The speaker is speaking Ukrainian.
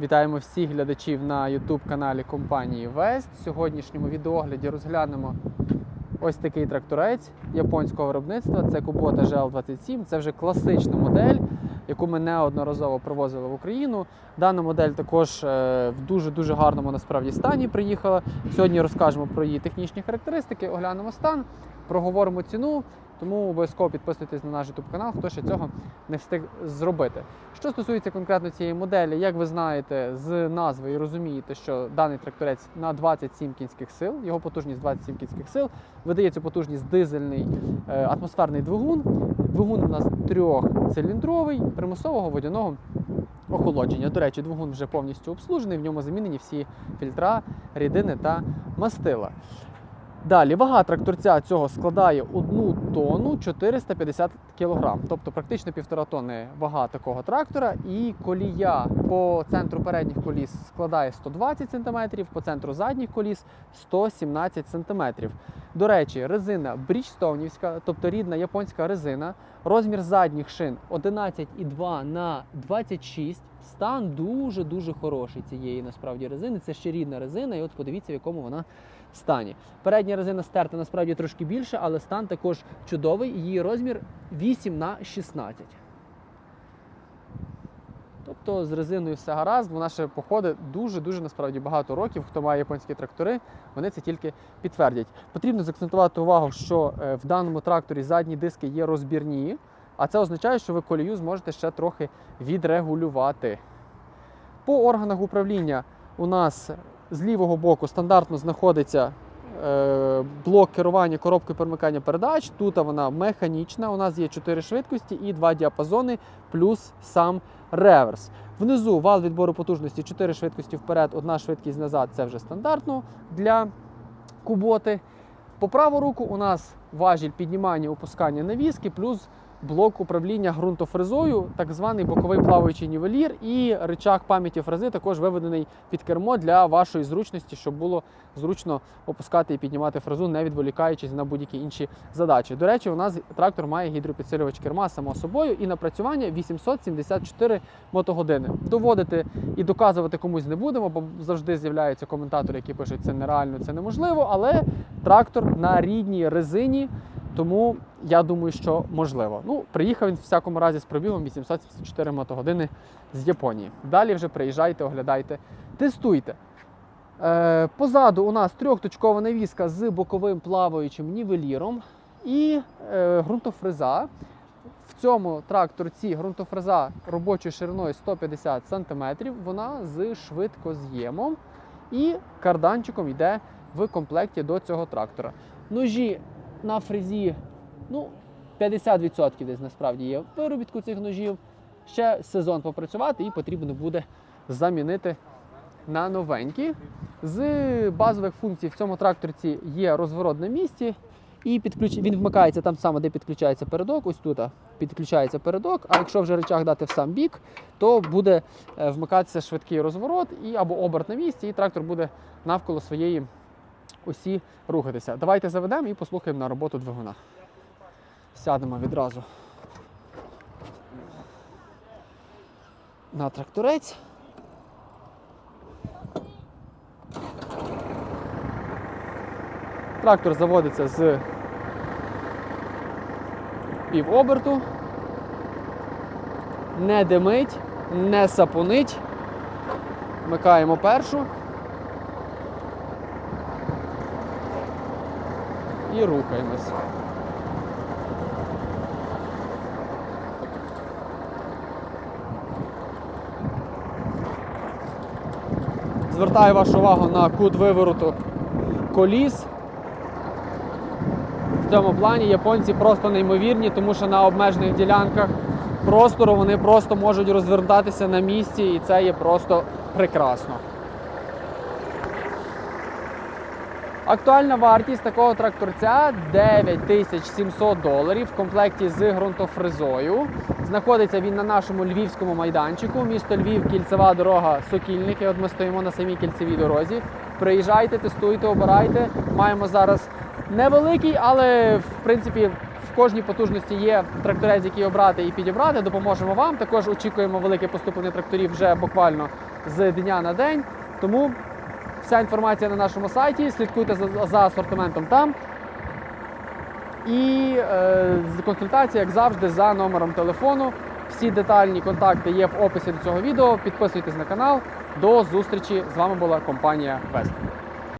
Вітаємо всіх глядачів на YouTube каналі компанії Вест. В сьогоднішньому відеогляді розглянемо ось такий тракторець японського виробництва. Це Kubota GL27. Це вже класична модель, яку ми неодноразово привозили в Україну. Дана модель також е, в дуже дуже гарному насправді стані приїхала. Сьогодні розкажемо про її технічні характеристики, оглянемо стан, проговоримо ціну. Тому обов'язково підписуйтесь на наш YouTube канал, хто ще цього не встиг зробити. Що стосується конкретно цієї моделі, як ви знаєте з назви і розумієте, що даний тракторець на 27 кінських сил, його потужність 27 кінських сил, видає цю потужність дизельний е, атмосферний двигун. Двигун у нас трьохциліндровий, примусового водяного охолодження. До речі, двигун вже повністю обслужений, в ньому замінені всі фільтра, рідини та мастила. Далі вага тракторця цього складає 1 тонну 450 кг, тобто практично півтора тонни вага такого трактора. І колія по центру передніх коліс складає 120 см, по центру задніх коліс 117 см. До речі, резина брічстоунівська, тобто рідна японська резина. Розмір задніх шин 11,2 на 26. Стан дуже-дуже хороший цієї насправді резини. Це ще рідна резина, і от подивіться, в якому вона стані. Передня резина стерта насправді трошки більше, але стан також чудовий. Її розмір 8 на 16. Тобто з резиною все гаразд, вона ще походить дуже-дуже насправді багато років. Хто має японські трактори, вони це тільки підтвердять. Потрібно заакцентувати увагу, що е, в даному тракторі задні диски є розбірні, а це означає, що ви колію зможете ще трохи відрегулювати. По органах управління у нас з лівого боку стандартно знаходиться блок керування коробкою перемикання передач. Тут вона механічна. У нас є 4 швидкості і 2 діапазони, плюс сам реверс. Внизу вал відбору потужності 4 швидкості вперед, одна швидкість назад це вже стандартно для куботи. По праву руку у нас важіль піднімання опускання навіски, плюс блок управління ґрунтофрезою, так званий боковий плаваючий нівелір, і рычаг пам'яті фрези також виведений під кермо для вашої зручності, щоб було зручно опускати і піднімати фрезу, не відволікаючись на будь-які інші задачі. До речі, у нас трактор має гідропідсилювач керма само собою і напрацювання 874 мотогодини. Доводити і доказувати комусь не будемо, бо завжди з'являються коментатори, які пишуть, це нереально, це неможливо. Але трактор на рідній резині. Тому я думаю, що можливо. Ну, приїхав він в всякому разі з пробігом 874 мотогодини з Японії. Далі вже приїжджайте, оглядайте, тестуйте. Е, позаду у нас трьохточкова навіска з боковим плаваючим нівеліром і е, ґрунтофреза. В цьому тракторці ґрунтофреза робочою шириною 150 см, вона з швидкоз'ємом і карданчиком йде в комплекті до цього трактора. Ножі на фрезі ну, 50% десь насправді є виробітку цих ножів. Ще сезон попрацювати і потрібно буде замінити на новенькі. З базових функцій в цьому тракторці є розворот на місці. І підключ... він вмикається там саме, де підключається передок. Ось тут підключається передок. А якщо вже речах дати в сам бік, то буде е, вмикатися швидкий розворот і або оберт на місці, і трактор буде навколо своєї осі рухатися. Давайте заведемо і послухаємо на роботу двигуна. Сядемо відразу на тракторець. Трактор заводиться з півоберту, не димить, не сапунить. Вмикаємо першу. І рухаємось. Звертаю вашу увагу на кут вивороту коліс. В цьому плані японці просто неймовірні, тому що на обмежених ділянках простору вони просто можуть розвертатися на місці, і це є просто прекрасно. Актуальна вартість такого тракторця 9700 доларів в комплекті з ґрунтофрезою. Знаходиться він на нашому львівському майданчику. Місто Львів, кільцева дорога Сокільники. От ми стоїмо на самій кільцевій дорозі. Приїжджайте, тестуйте, обирайте. Маємо зараз невеликий, але в принципі в кожній потужності є тракторець, який обрати і підібрати. Допоможемо вам. Також очікуємо велике поступлення тракторів вже буквально з дня на день. Тому вся інформація на нашому сайті. Слідкуйте за, за асортиментом там. І е, консультація, як завжди, за номером телефону. Всі детальні контакти є в описі до цього відео. Підписуйтесь на канал. До зустрічі! З вами була компанія Вест.